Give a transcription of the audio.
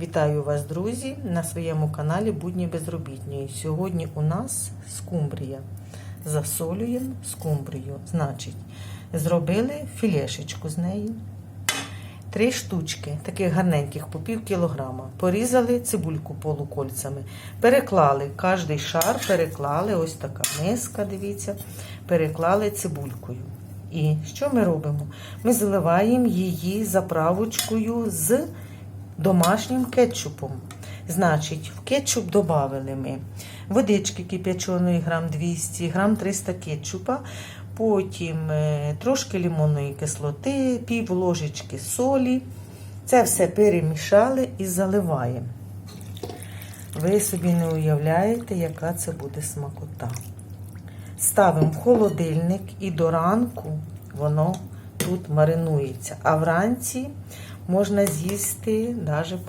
Вітаю вас, друзі, на своєму каналі Будні Безробітної. Сьогодні у нас скумбрія. Засолюємо скумбрію. Значить, зробили філешечку з неї. Три штучки, таких гарненьких, по пів кілограма. Порізали цибульку полукольцями. Переклали кожний шар, переклали, ось така миска, дивіться, переклали цибулькою. І що ми робимо? Ми заливаємо її заправочкою з домашнім кетчупом. Значить, в кетчуп додали ми водички кип'яченої грам 200, грам 300 кетчупа, потім е, трошки лимонної кислоти, пів ложечки солі. Це все перемішали і заливаємо. Ви собі не уявляєте, яка це буде смакота. Ставимо в холодильник і до ранку воно тут маринується. А вранці можна з'їсти навіть